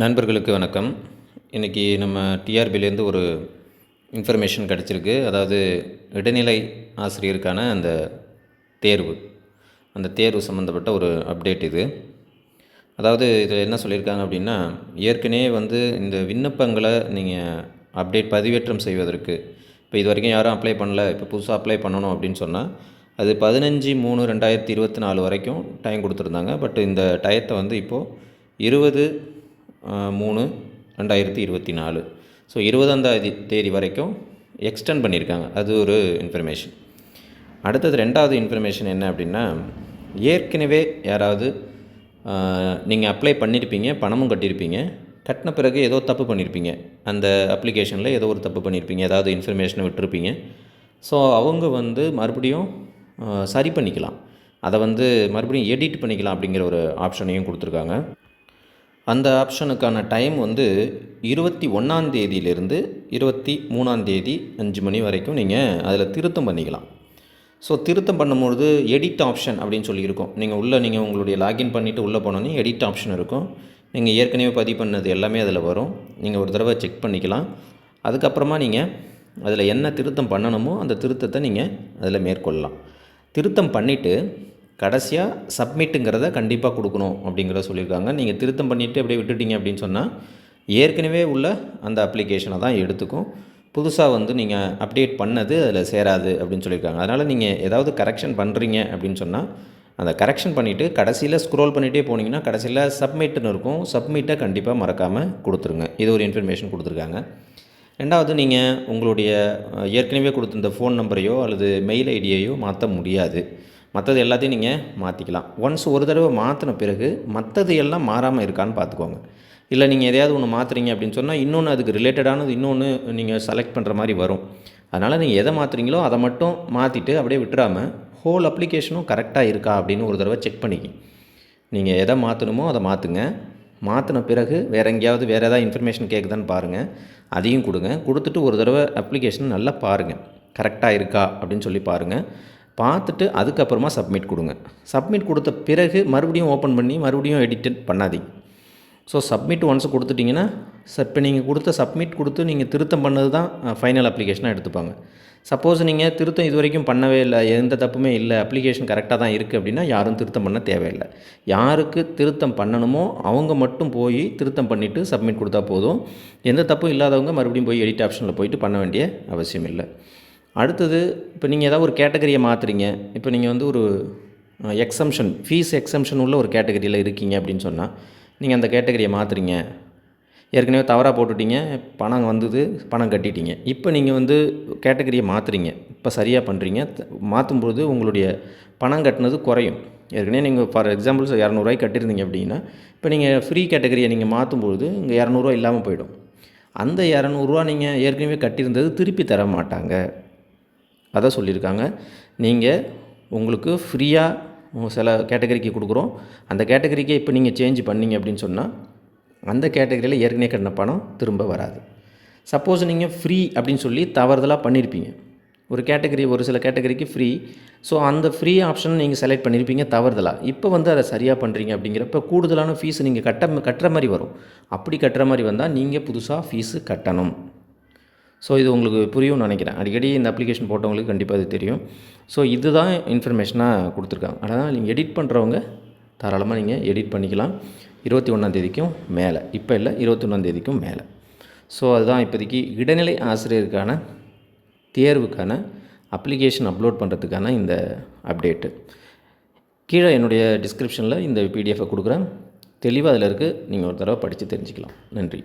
நண்பர்களுக்கு வணக்கம். இன்றைக்கி நம்ம டிஆர்பிலேருந்து ஒரு இன்ஃபர்மேஷன் கிடச்சிருக்கு. அதாவது இடைநிலை ஆசிரியருக்கான அந்த தேர்வு. அந்த தேர்வு சம்மந்தப்பட்ட ஒரு அப்டேட் இது. அதாவது இதில் என்ன சொல்லியிருக்காங்க அப்படின்னா ஏற்கனவே வந்து இந்த விண்ணப்பங்களை நீங்கள் அப்டேட் பதிவேற்றம் செய்வதற்கு இப்போ இது வரைக்கும் யாரும் அப்ளை பண்ணல இப்போ புதுசாக அப்ளை பண்ணணும் அப்படின்னு சொன்னால் அது பதினஞ்சு மூணு ரெண்டாயிரத்தி இருபத்தி நாலு வரைக்கும் டைம் கொடுத்துருந்தாங்க. பட் இந்த டயத்தை வந்து இப்போது இருபது மூணு ரெண்டாயிரத்தி இருபத்தி நாலு. ஸோ இருபதாந்தாதி தேதி தேதி வரைக்கும் எக்ஸ்டெண்ட் பண்ணியிருக்காங்க. அது ஒரு இன்ஃபர்மேஷன் அடுத்தது ரெண்டாவது இன்ஃபர்மேஷன் என்ன அப்படின்னா ஏற்கனவே யாராவது நீங்கள் அப்ளை பண்ணியிருப்பீங்க பணமும் கட்டியிருப்பீங்க கட்டின பிறகு ஏதோ தப்பு பண்ணியிருப்பீங்க அந்த அப்ளிகேஷனில் ஏதோ ஒரு தப்பு பண்ணியிருப்பீங்க ஏதாவது இன்ஃபர்மேஷனை விட்டுருப்பீங்க. ஸோ அவங்க வந்து மறுபடியும் சரி பண்ணிக்கலாம். அதை வந்து மறுபடியும் எடிட் பண்ணிக்கலாம் அப்படிங்கிற ஒரு ஆப்ஷனையும் கொடுத்துருக்காங்க. அந்த ஆப்ஷனுக்கான டைம் வந்து இருபத்தி ஒன்றாந்தேதியிலேருந்து இருபத்தி மூணாந்தேதி அஞ்சு மணி வரைக்கும் நீங்கள் அதில் திருத்தம் பண்ணிக்கலாம். ஸோ திருத்தம் பண்ணும்பொழுது எடிட் ஆப்ஷன் அப்படின்னு சொல்லியிருக்கோம். நீங்கள் உள்ளே நீங்கள் உங்களுடைய லாகின் பண்ணிவிட்டு உள்ளே போனோன்னே எடிட் ஆப்ஷன் இருக்கும். நீங்கள் ஏற்கனவே பதிவு பண்ணது எல்லாமே அதில் வரும். நீங்கள் ஒரு தடவை செக் பண்ணிக்கலாம். அதுக்கப்புறமா நீங்கள் அதில் என்ன திருத்தம் பண்ணணுமோ அந்த திருத்தத்தை நீங்கள் அதில் மேற்கொள்ளலாம். திருத்தம் பண்ணிவிட்டு கடைசியாக சப்மிட்டுங்கிறத கண்டிப்பாக கொடுக்கணும் அப்படிங்கிறத சொல்லியிருக்காங்க. நீங்கள் திருத்தம் பண்ணிவிட்டு அப்படியே விட்டுட்டீங்க அப்படின்னு சொன்னால் ஏற்கனவே உள்ள அந்த அப்ளிகேஷனை தான் எடுத்துக்கும். புதுசாக வந்து நீங்கள் அப்டேட் பண்ணது அதில் சேராது அப்படின்னு சொல்லியிருக்காங்க. அதனால் நீங்கள் ஏதாவது கரெக்ஷன் பண்ணுறீங்க அப்படின்னு சொன்னால் அந்த கரெக்ஷன் பண்ணிவிட்டு கடைசியில் ஸ்க்ரோல் பண்ணிகிட்டே போனீங்கன்னா கடைசியில் சப்மிட்னு இருக்கும். சப்மிட்டை கண்டிப்பாக மறக்காமல் கொடுத்துருங்க. இது ஒரு இன்ஃபர்மேஷன் கொடுத்துருக்காங்க. ரெண்டாவது நீங்கள் உங்களுடைய ஏற்கனவே கொடுத்துருந்த ஃபோன் நம்பரையோ அல்லது மெயில் ஐடியையோ மாற்ற முடியாது. மற்றது எல்லாத்தையும் நீங்கள் மாற்றிக்கலாம் ஒன்ஸ் ஒரு தடவை மாற்றின பிறகு மற்றது எல்லாம் மாறாமல் இருக்கான்னு பார்த்துக்கோங்க இல்லை நீங்கள் எதையாவது ஒன்று மாற்றுறீங்க அப்படின்னு சொன்னால் இன்னொன்று அதுக்கு ரிலேட்டடானது இன்னொன்று நீங்கள் செலக்ட் பண்ணுற மாதிரி வரும். அதனால் நீங்கள் எதை மாற்றுறீங்களோ அதை மட்டும் மாற்றிட்டு அப்படியே விட்டுறாமல் ஹோல் அப்ளிகேஷனும் கரெக்டாக இருக்கா அப்படின்னு ஒரு தடவை செக் பண்ணிக்கி. நீங்கள் எதை மாற்றணுமோ அதை மாற்றுங்க மாற்றின பிறகு வேறு எங்கேயாவது வேறு ஏதாவது இன்ஃபர்மேஷன் கேட்குதான்னு பாருங்கள் அதையும் கொடுங்க. கொடுத்துட்டு ஒரு தடவை அப்ளிகேஷன் நல்லா பாருங்கள் கரெக்டாக இருக்கா அப்படின்னு சொல்லி பாருங்கள் பார்த்துட்டு அதுக்கப்புறமா சப்மிட் கொடுங்க. சப்மிட் கொடுத்த பிறகு மறுபடியும் ஓப்பன் பண்ணி மறுபடியும் எடிட்டட் பண்ணாதீங்க ஸோ சப்மிட் ஒன்ஸ் கொடுத்துட்டிங்கன்னா ச இப்போ நீங்கள் கொடுத்த சப்மிட் கொடுத்து நீங்கள் திருத்தம் பண்ணது தான் ஃபைனல் அப்ளிகேஷனாக எடுத்துப்பாங்க. சப்போஸ் நீங்கள் திருத்தம் இது வரைக்கும் பண்ணவே இல்லை எந்த தப்புமே இல்லை அப்ளிகேஷன் கரெக்டாக தான் இருக்குது அப்படின்னா யாரும் திருத்தம் பண்ண தேவையில்லை. யாருக்கு திருத்தம் பண்ணணுமோ அவங்க மட்டும் போய் திருத்தம் பண்ணிவிட்டு சப்மிட் கொடுத்தா போதும். எந்த தப்பும் இல்லாதவங்க மறுபடியும் போய் எடிட் ஆப்ஷனில் போயிட்டு பண்ண வேண்டிய அவசியம் இல்லை. அடுத்தது இப்போ நீங்கள் ஏதாவது ஒரு கேட்டகரியை மாற்றுறீங்க இப்போ நீங்கள் வந்து ஒரு எக்ஸம்ஷன் ஃபீஸ் எக்ஸம்ஷன் உள்ள ஒரு கேட்டகரியில் இருக்கீங்க அப்படின்னு சொன்னால் நீங்கள் அந்த கேட்டகரியை மாற்றுறீங்க ஏற்கனவே தவறாக போட்டுட்டீங்க பணம் வந்தது பணம் கட்டிட்டீங்க. இப்போ நீங்கள் வந்து கேட்டகரியை மாற்றுறீங்க இப்போ சரியாக பண்ணுறீங்க மாற்றும்போது உங்களுடைய பணம் கட்டினது குறையும். ஏற்கனவே நீங்கள் ஃபார் எக்ஸாம்பிள்ஸ் இரநூறுவாய்க்கு கட்டியிருந்தீங்க அப்படின்னா இப்போ நீங்கள் ஃப்ரீ கேட்டகரியை நீங்கள் மாற்றும்பொழுது இங்கே இரநூறுவா இல்லாமல் போயிடும். அந்த இரநூறுவா நீங்கள் ஏற்கனவே கட்டியிருந்தது திருப்பி தர மாட்டாங்க. அதை சொல்லியிருக்காங்க. நீங்கள் உங்களுக்கு ஃப்ரீயாக சில கேட்டகரிக்கு கொடுக்குறோம். அந்த கேட்டகரிக்கே இப்போ நீங்கள் சேஞ்ச் பண்ணீங்க அப்படின்னு சொன்னால் அந்த கேட்டகரியில் ஏற்கனவே கட்டின பணம் திரும்ப வராது. சப்போஸ் நீங்கள் ஃப்ரீ அப்படின்னு சொல்லி தவறுதலாக பண்ணியிருப்பீங்க ஒரு கேட்டகரி ஒரு சில கேட்டகரிக்கு ஃப்ரீ ஸோ அந்த ஃப்ரீ ஆப்ஷன் நீங்கள் செலக்ட் பண்ணியிருப்பீங்க தவறுதலாக இப்போ வந்து அதை சரியாக பண்ணுறீங்க அப்படிங்கிறப்ப கூடுதலான ஃபீஸ் நீங்கள் கட்ட கட்டுற மாதிரி வரும். அப்படி கட்டுற மாதிரி வந்தால் நீங்கள் புதுசாக ஃபீஸு கட்டணும். ஸோ இது உங்களுக்கு புரியும்னு நினைக்கிறேன். அடிக்கடி இந்த அப்ளிகேஷன் போட்டவங்களுக்கு கண்டிப்பாக இது தெரியும். ஸோ இதுதான் இன்ஃபர்மேஷனாக கொடுத்துருக்காங்க. அதனால் நீங்கள் எடிட் பண்ணுறவங்க தாராளமாக நீங்கள் எடிட் பண்ணிக்கலாம். இருபத்தி ஒன்றாந்தேதிக்கும் மேலே. இப்போ இல்லை இருபத்தி ஒன்றாந்தேதிக்கும் மேலே. ஸோ அதுதான் இப்போதைக்கு இடைநிலை ஆசிரியருக்கான தேர்வுக்கான அப்ளிகேஷன் அப்லோட் பண்ணுறதுக்கான இந்த அப்டேட்டு கீழே என்னுடைய டிஸ்கிரிப்ஷனில் இந்த பிடிஎஃபை கொடுக்குறேன். தெளிவாக அதில் இருக்குது நீங்கள் ஒரு தடவை படித்து தெரிஞ்சுக்கலாம். நன்றி.